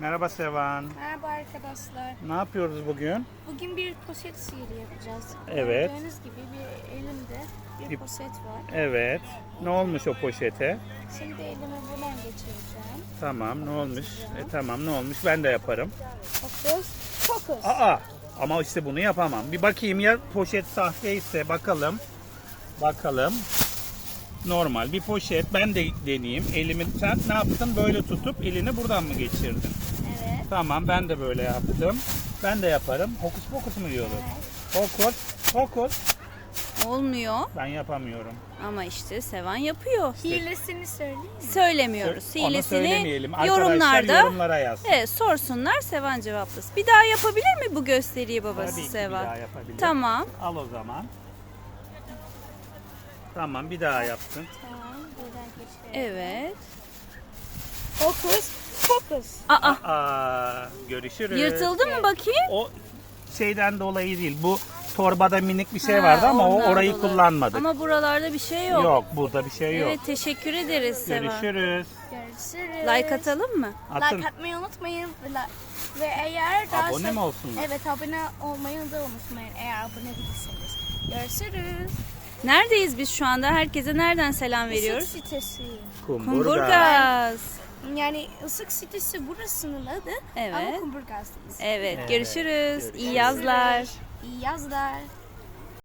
Merhaba Sevan. Merhaba arkadaşlar. Ne yapıyoruz bugün? Bugün bir poşet sihiri yapacağız. Evet. Gördüğünüz gibi bir elimde bir Bir- poşet var. Evet. Ne olmuş o poşete? Şimdi elimi buradan geçireceğim. Tamam ne olmuş? E, tamam ne olmuş? Ben de yaparım. Fokus. Fokus. Aa ama işte bunu yapamam. Bir bakayım ya poşet sahte ise bakalım. Bakalım. Normal bir poşet. Ben de deneyeyim. Elimi sen ne yaptın? Böyle tutup elini buradan mı geçirdin? Evet. Tamam ben de böyle yaptım. Ben de yaparım. Hokus pokus mu diyoruz? Hokus pokus. Olmuyor Ben yapamıyorum. ama işte Sevan yapıyor. Hilesini söyleyeyim mi? Söylemiyoruz. Onu Hilesini söylemeyelim. Arkadaşlar yorumlarda yorumlara yazsın. evet, sorsunlar Sevan cevaplasın. Bir daha yapabilir mi bu gösteriyi babası Tabii ki bir Sevan? daha yapabilir. Tamam. Al o zaman. Tamam bir daha yapsın. Tamam. Buradan. Evet. Fokus. Fokus. Aa, Aa, görüşürüz. yırtıldı mı bakayım? O şeyden dolayı değil. Bu torbada minik bir şey Ha, vardı ama o ondan orayı dolayı. kullanmadık. Ama buralarda bir şey yok. yok. burada bir şey yok. Evet teşekkür ederiz Sevan. Görüşürüz. Görüşürüz. Like atalım mı? Atın. Like atmayı unutmayın. Ve, eğer daha Abone mi olsunlar? Evet abone olmayı da unutmayın eğer abone değilseniz. Görüşürüz. Neredeyiz biz şu anda? Herkese nereden selam veriyoruz? Isık sitesi. Kumburgaz. Kumburgaz. Yani ısık sitesi burasının adı Evet. ama Kumburgaz'dayız. Evet, Evet, görüşürüz. İyi görüşürüz. yazlar. İyi yazlar.